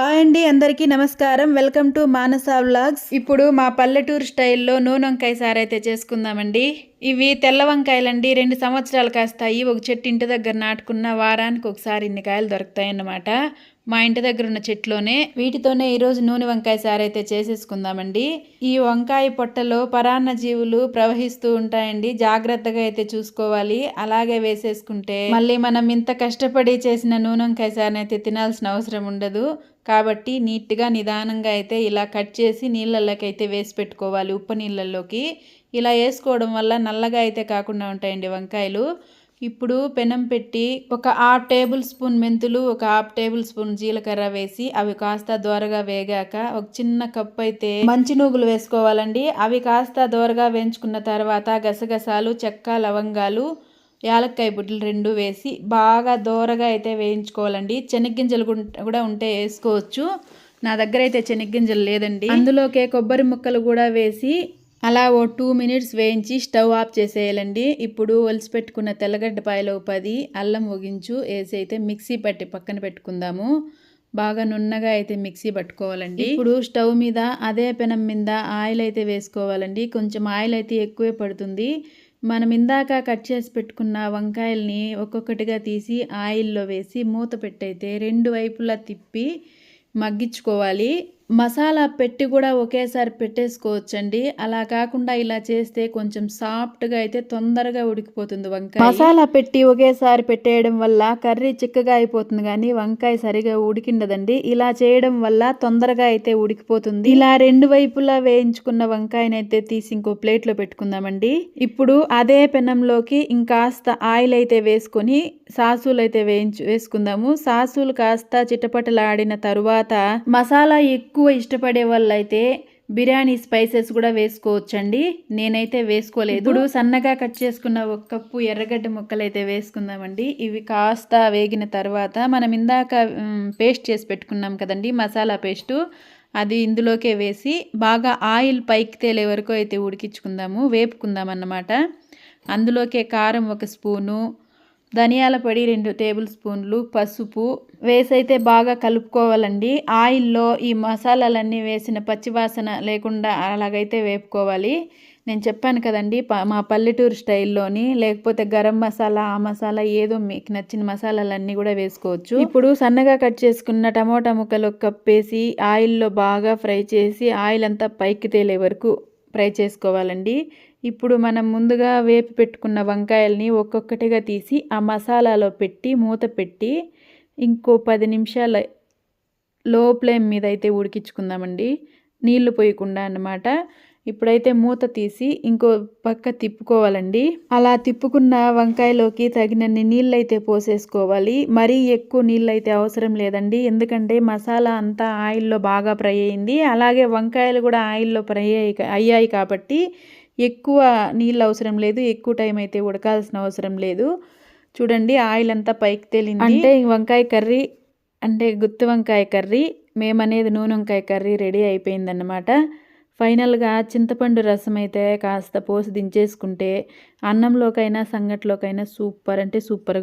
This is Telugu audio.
హాయ్ అండి అందరికీ నమస్కారం. Welcome to Manasa vlogs. ఇప్పుడు మా పల్లెటూరు స్టైల్లో నూనె వంకాయ సార్ అయితే చేసుకుందామండి. ఇవి తెల్ల వంకాయలండి రెండు సంవత్సరాలు కాస్తాయి. ఒక చెట్టు ఇంటి దగ్గర నాటుకున్న వారానికి ఒకసారి ఇన్ని కాయలు దొరుకుతాయి అన్నమాట మా ఇంటి దగ్గర ఉన్న చెట్లోనే వీటితోనే ఈరోజు నూనె వంకాయ సారైతే అయితే చేసేసుకుందామండి. ఈ వంకాయ పొట్టలో పరాన్న జీవులు ప్రవహిస్తూ ఉంటాయండి. జాగ్రత్తగా అయితే చూసుకోవాలి. అలాగే వేసేసుకుంటే మళ్ళీ మనం ఇంత కష్టపడి చేసిన నూనె వంకాయ సార్ అయితే తినాల్సిన అవసరం ఉండదు. కాబట్టి నీట్గా నిదానంగా అయితే ఇలా కట్ చేసి నీళ్ళల్లోకి అయితే వేసి పెట్టుకోవాలి. ఉప్పు నీళ్ళల్లోకి. ఇలా వేసుకోవడం వల్ల నల్లగా అయితే కాకుండా ఉంటాయండి వంకాయలు. ఇప్పుడు పెనం పెట్టి ఒక హాఫ్ టేబుల్ స్పూన్ మెంతులు ఒక హాఫ్ టేబుల్ స్పూన్ జీలకర్ర వేసి అవి కాస్త దోరగా వేగాక ఒక చిన్న కప్పు అయితే మంచి నూగులు వేసుకోవాలండి. అవి కాస్త దోరగా వేయించుకున్న తర్వాత గసగసాలు చెక్క లవంగాలు యాలక్కాయ బుడ్డలు రెండు వేసి బాగా దోరగా అయితే వేయించుకోవాలండి. చెనిగ్గింజలు కూడా ఉంటే వేసుకోవచ్చు. నా దగ్గర అయితే చెనిగ్గింజలు లేదండి. అందులోకే కొబ్బరి ముక్కలు కూడా వేసి అలా ఓ టూ మినిట్స్ వేయించి స్టవ్ ఆఫ్ చేసేయాలండి. ఇప్పుడు ఒలిసి పెట్టుకున్న తెల్లగడ్డ పాయలో పది అల్లం ఒగించు వేసి అయితే మిక్సీ పట్టి పక్కన పెట్టుకుందాము. బాగా నున్నగా అయితే మిక్సీ పట్టుకోవాలండి. ఇప్పుడు స్టవ్ మీద అదే పెనం మీద ఆయిల్ అయితే వేసుకోవాలండి. కొంచెం ఆయిల్ అయితే ఎక్కువే పడుతుంది. మనం ఇందాక కట్ చేసి పెట్టుకున్న వంకాయల్ని ఒక్కొక్కటిగా తీసి ఆయిల్లో వేసి మూత పెట్టయితే రెండు వైపులా తిప్పి మగ్గించుకోవాలి. మసాలా పెట్టి కూడా ఒకేసారి పెట్టేసుకోవచ్చండి. అలా కాకుండా ఇలా చేస్తే కొంచెం సాఫ్ట్గా అయితే తొందరగా ఉడికిపోతుంది వంకాయ. మసాలా పెట్టి ఒకేసారి పెట్టేయడం వల్ల కర్రీ చిక్కగా అయిపోతుంది కానీ వంకాయ సరిగా ఉడికిండదండి. ఇలా చేయడం వల్ల తొందరగా అయితే ఉడికిపోతుంది. ఇలా రెండు వైపులా వేయించుకున్న వంకాయనైతే తీసి ఇంకో ప్లేట్లో పెట్టుకుందామండి. ఇప్పుడు అదే పెనంలోకి ఇంకాస్త ఆయిల్ అయితే వేసుకొని సాసులు అయితే వేయించు వేసుకుందాము. సాసులు కాస్త చిటపటలాడిన తరువాత మసాలా ఎక్కువ ఎక్కువ ఇష్టపడే వాళ్ళు అయితే బిర్యానీ స్పైసెస్ కూడా వేసుకోవచ్చండి. నేనైతే వేసుకోలేదు. ఇప్పుడు సన్నగా కట్ చేసుకున్న ఒక కప్పు ఎర్రగడ్డ ముక్కలు అయితే వేసుకుందామండి. ఇవి కాస్త వేగిన తర్వాత మనం ఇందాక పేస్ట్ చేసి పెట్టుకున్నాం కదండి మసాలా పేస్టు. అది ఇందులోకే వేసి బాగా ఆయిల్ పైకి తేలే వరకు అయితే ఉడికించుకుందాము వేపుకుందాం అన్నమాట అందులోకే కారం ఒక స్పూను ధనియాల పొడి రెండు టేబుల్ స్పూన్లు పసుపు వేసైతే బాగా కలుపుకోవాలండి. ఆయిల్లో ఈ మసాలాలన్నీ వేసిన పచ్చివాసన లేకుండా అలాగైతే వేపుకోవాలి. నేను చెప్పాను కదండి మా పల్లెటూరు స్టైల్లోని లేకపోతే గరం మసాలా ఆ మసాలా ఏదో మీకు నచ్చిన మసాలాలన్నీ కూడా వేసుకోవచ్చు. ఇప్పుడు సన్నగా కట్ చేసుకున్న టమోటా ముక్కలు కప్పేసి ఆయిల్లో బాగా ఫ్రై చేసి ఆయిల్ అంతా పైకి తేలే వరకు ఫ్రై చేసుకోవాలండి. ఇప్పుడు మనం ముందుగా వేపి పెట్టుకున్న వంకాయల్ని ఒక్కొక్కటిగా తీసి ఆ మసాలాలో పెట్టి మూత పెట్టి ఇంకో పది నిమిషాల లో ఫ్లేమ్ మీద అయితే ఉడికించుకుందామండి. నీళ్ళు పోయకుండా అన్నమాట. ఇప్పుడైతే మూత తీసి ఇంకో పక్క తిప్పుకోవాలండి. అలా తిప్పుకున్న వంకాయలోకి తగినన్ని నీళ్ళు అయితే పోసేసుకోవాలి. మరీ ఎక్కువ నీళ్ళు అయితే అవసరం లేదండి. ఎందుకంటే మసాలా అంతా ఆయిల్లో బాగా ఫ్రై అయింది. అలాగే వంకాయలు కూడా ఆయిల్లో ఫ్రై అయ్యాయి కాబట్టి ఎక్కువ నీళ్ళు అవసరం లేదు. ఎక్కువ టైం అయితే ఉడకాల్సిన అవసరం లేదు. చూడండి ఆయిల్ అంతా పైకి తేలింది. అంటే వంకాయ కర్రీ అంటే గుత్తి వంకాయ కర్రీ మేమనేది నూనె వంకాయ కర్రీ రెడీ అయిపోయిందన్నమాట. ఫైనల్గా చింతపండు రసం అయితే కాస్త పోసి దించేసుకుంటే అన్నంలోకైనా సంగట్లోకైనా సూపర్ అంటే సూపర్